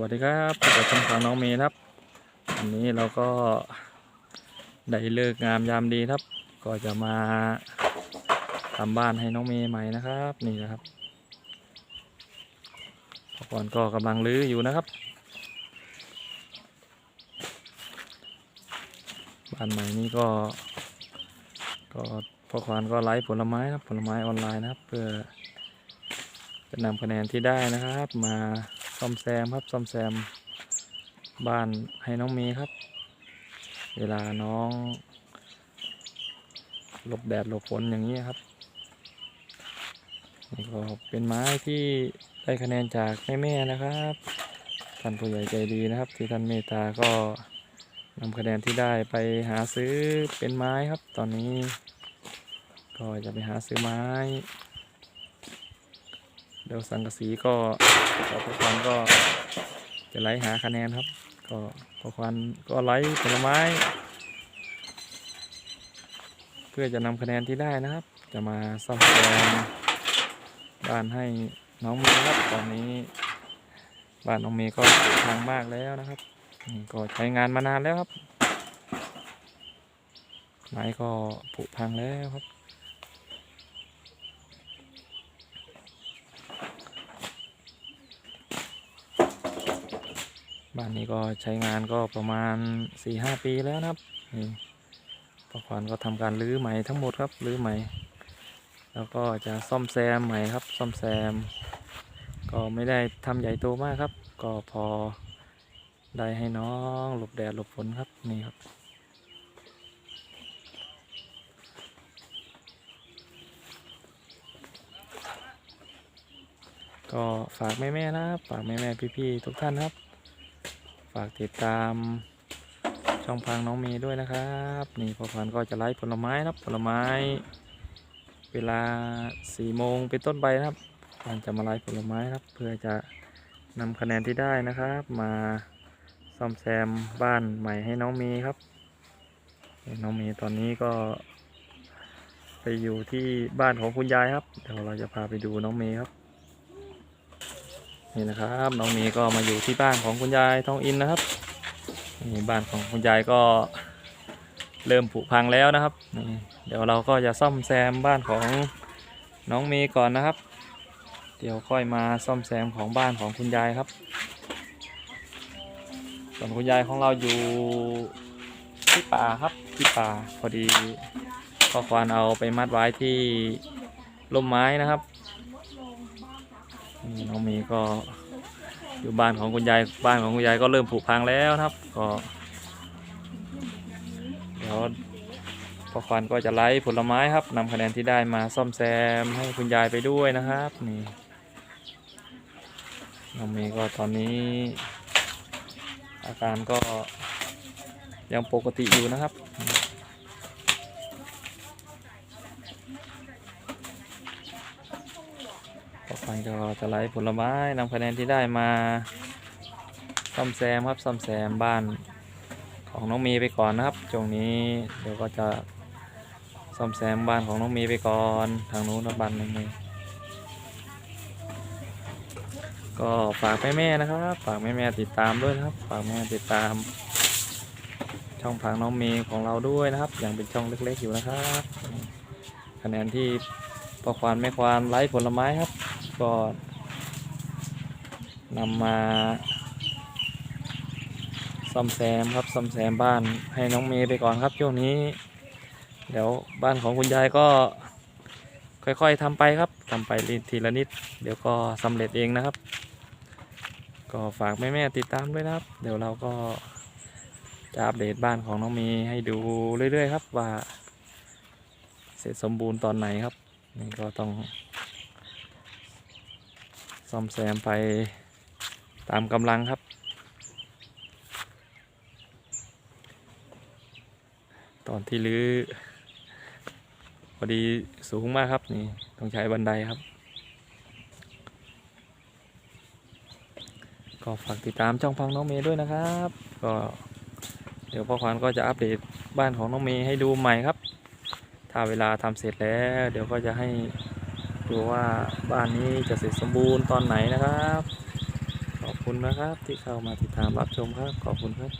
วัสดีครับพบกับช่องของน้องเมย์ครับวันนี้เราก็ได้เลิกงามยามดีครับ ก็จะมาทำบ้านให้น้องเมย์ใหม่นะครับนี่นะครับพ่อก่อนก็กำลังรื้ออยู่นะครับ บ้านใหม่นี้ก็ก็พ่อควานก็ไลฟ์ผลไม้ครับผลไม้ออนไลน์นะครับ เพื่อ จะนำคะแนนที่ได้นะครับ มาซ่อมแซมครับซ่อมแซมบ้านให้น้องเมย์ครับ เวลาน้องหลบแดดหลบฝนอย่างนี้ครับนี่ก็เป็นไม้ที่ได้คะแนนจากแม่ๆนะครับท่านผู้ใหญ่ใจดีนะครับ ที่ท่านเมตตาก็นำคะแนนที่ได้ไปหาซื้อเป็นไม้ครับ ตอนนี้ ก็จะไปหาซื้อไม้ เดี๋ยวสังกสีก็พอพอควันก็จะไล่หาคะแนนครับ ก็พอควันก็ไล่ผลไม้ เพื่อจะนำคะแนนที่ได้นะครับ จะมาซ่อมแซมบ้านให้น้องเมย์ครับ ตอนนี้บ้านน้องเมย์ก็พังมากแล้วนะครับก็ใช้งานมานานแล้วครับไม้ก็ผุพังแล้วครับ บ้านนี้ก็ใช้งานก็ประมาณสี่ห้าปีแล้วนะครับนี่ประควานก็ทำการรื้อใหม่ทั้งหมดครับรื้อใหม่ แล้วก็จะซ่อมแซมใหม่ครับ ซ่อมแซม ก็ไม่ได้ทำใหญ่โตมากครับ ก็พอได้ให้น้องหลบแดดหลบฝนครับนี่ครับก็ฝากแม่ๆนะครับ ฝากแม่ๆพี่ๆทุกท่านครับ ฝากติดตามช่องพังน้องเมย์ด้วยนะครับ นี่พอพันก็จะไลฟ์ผลไม้นะครับ ผลไม้ เวลาสี่โมงเป็นต้นไปนะครับพันจะมาไลฟ์ผลไม้ครับ เพื่อจะนำคะแนนที่ได้นะครับ มาซ่อมแซมบ้านใหม่ให้น้องเมย์ครับ น้องเมย์ตอนนี้ก็ ไปอยู่ที่บ้านของคุณยายครับเดี๋ยวเราจะพาไปดูน้องเมย์ครับ นี่นะครับน้องเมย์ก็มาอยู่ที่บ้านของคุณยายทองอินนะครับนี่บ้านของคุณยายก็เริ่มผุพังแล้วนะครับนี่เดี๋ยวเราก็จะซ่อมแซมบ้านของน้องเมย์ก่อนนะครับ เดี๋ยวค่อยมาซ่อมแซมของบ้านของคุณยายครับ ส่วนคุณยายของเราอยู่ที่ป่าครับที่ป่าพอดีพ่อควานเอาไปมัดไว้ที่ร่มไม้นะครับ นี่น้องเมีก็อยู่บ้านของคุณยายบ้านของคุณยายก็เริ่มผุพังแล้วครับ ก็เดี๋ยวพ่อควันก็จะไล่ผลไม้ครับนำคะแนนที่ได้มาซ่อมแซมให้คุณยายไปด้วยนะครับนี่น้องเมย์ก็ตอนนี้ อาการก็ยังปกติอยู่นะครับ ต่อไปก็จะไล่ผลไม้นำคะแนนที่ได้มาซ่อมแซมครับซ่อมแซมบ้านของน้องมีไปก่อนนะครับช่วงนี้เดี๋ยวก็จะซ่อมแซมบ้านของน้องมีไปก่อนทางนู้นนะบ้านน้องมีก็ฝากแม่ๆนะครับฝากแม่ๆติดตามด้วยนะครับ ฝากแม่ติดตาม ช่องพังน้องมย์ของเราด้วยนะครับ ยังเป็นช่องเล็กๆอยู่นะครับ คะแนนที่พอควานแม่ควานไล่ผลไม้ครับ ก็นำมาซ่อมแซมครับซ่อมแซมบ้านให้น้องเมย์ไปก่อนครับช่วงนี้ เดี๋ยวบ้านของคุณยายก็ค่อยๆทำไปครับทำไปทีละนิด เดี๋ยวก็สำเร็จเองนะครับ ก็ฝากแม่ๆติดตามด้วยนะครับ เดี๋ยวเราก็จะอัปเดตบ้านของน้องเมย์ให้ดูเรื่อยๆครับว่า เสร็จสมบูรณ์ตอนไหนครับนี่ก็ต้อง ซ่อมแซมไปตามกำลังครับ ตอนที่รื้อพอดีสูงมากครับนี่ต้องใช้บันไดครับ ก็ฝากติดตามช่องพังน้องเมย์ด้วยนะครับ ก็เดี๋ยวพ่อควานก็จะอัปเดตบ้านของน้องเมย์ให้ดูใหม่ครับ ถ้าเวลาทำเสร็จแล้ว เดี๋ยวก็จะให้ ดูว่าบ้านนี้จะเสร็จสมบูรณ์ตอนไหนนะครับ ขอบคุณนะครับที่เข้ามาติดตามรับชมครับ ขอบคุณครับ